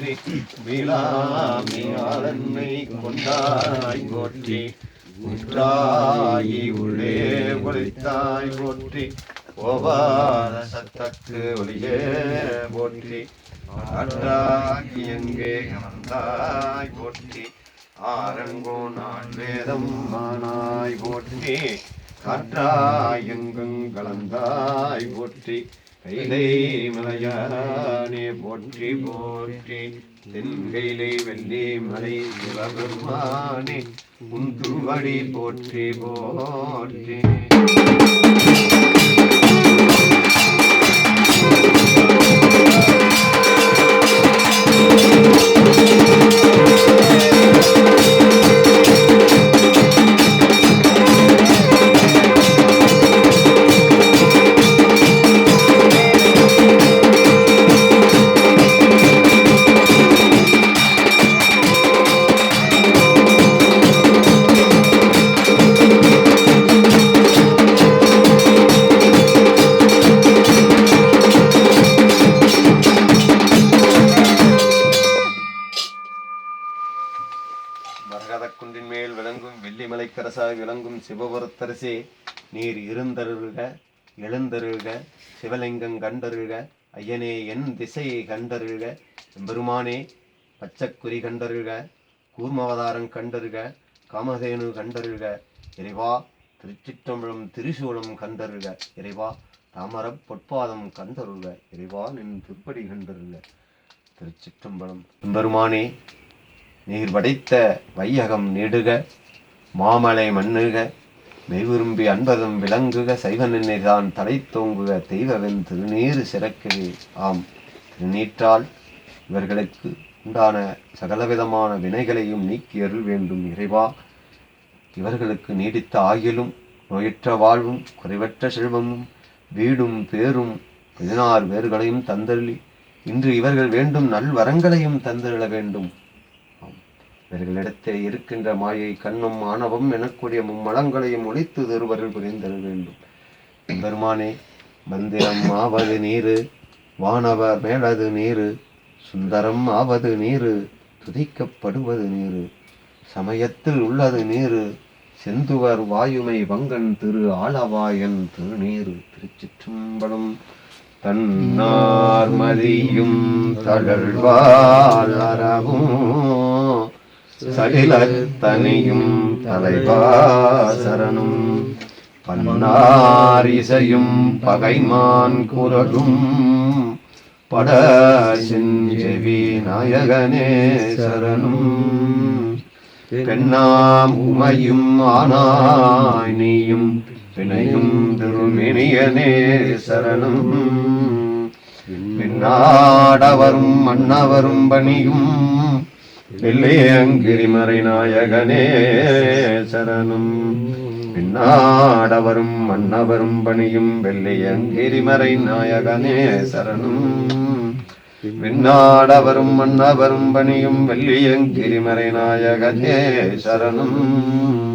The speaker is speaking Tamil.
விதிவின்னாகி நின்றாய் போற்றி வீலாமியாளன்னை கொண்டாய் போற்றி. உற்றாயி உள்ளே ஒளித்தாய் போற்றி. ஓவாத சத்தக்கு ஒளியே போற்றி. ஆற்றாகி எங்கே அமர்ந்தாய் போற்றி. ஆரங்கோ நான் வேதம் மானாய் போற்றி. காற்றாய் எங்கும் கலந்தாய் போற்றி. மலையானே போற்றி போற்றி. தென்கைலை வெள்ளி மலை சிவபெருமானே உன் திருவடி போற்றி போற்றி. வெள்ளிமலைக்கரசாய் விளங்கும் சிவபுரத்தரசே நீர் இருந்தருள்க எழுந்தருள்க சிவலிங்கம் கண்டருள்க ஐயனே என் திசையை கண்டருள்க எம்பெருமானே பச்சக்குறி கண்டருள்க கூர்மவதாரம் கண்டருக காமதேனு கண்டருள்க இறைவா திருச்சிற்றம்பலம் திரிசூலம் கண்டருள்க இறைவா தாமரப் பொற்பாதம் கண்டருள்க இறைவா நின் திருப்படி கண்டருள்க திருச்சிற்றம்பலம். எம்பெருமானே நீர் படைத்த வையகம் நெடுக மாமலை மண்ணுக மெய்விரும்பி அன்பதும் விளங்குக சைவ நின்னைதான் தலை தோங்குக தெய்வவென் திருநீறு சிறக்கவே. ஆம் திருநீற்றால் இவர்களுக்கு உண்டான சகலவிதமான வினைகளையும் நீக்கி அருள் வேண்டும் இறைவா. இவர்களுக்கு நீடித்த ஆயுளும் நோயற்ற வாழ்வும் குறைவற்ற செல்வமும் வீடும் பேரும் பதினாறு பேர்களையும் தந்தருளி இன்று இவர்கள் வேண்டும் நல்வரங்களையும் தந்தருள வேண்டும். இவர்களிடத்தே இருக்கின்ற மாயை கண்ணும் ஆணவம் எனக்கூடிய மும்மலங்களையும் ஒழித்து தருவர்கள் புரிந்தல் வேண்டும். பெருமானே மந்திரம் ஆவது நீரு வானவர் மேலது நீரு சுந்தரம் ஆவது நீரு துதிக்கப்படுவது நீரு சமயத்தில் உள்ளது நீரு செந்துவர் வாயுமை வங்கன் திரு ஆளவாயன் திருநீரு திருச்சிற்றம்பலம் தன்னார்மதியும் தழல்வாளரவும் சகிலத்தனியும் தலைவாசரனும் பன்னாரிசையும் பகைமான் குரலும். பட செஞ்செவி நாயகனே சரணும். பெண்ணாம் உமையும் ஆனாய் நீயும் பிணையும் திருமினியனே சரணம். பின்னாடவரும் மன்னவரும் பணியும் வெள்ளையங்கிரிமறை நாயகனே சரணம். பின்னாடவரும் மன்னவரும் பணியும் வெள்ளையங்கிரிமறை நாயகனே சரணம். விண்ணாடவரும் மன்னவரும் பணியும் வெள்ளியங்கிரிமறை நாயகனே சரணம்.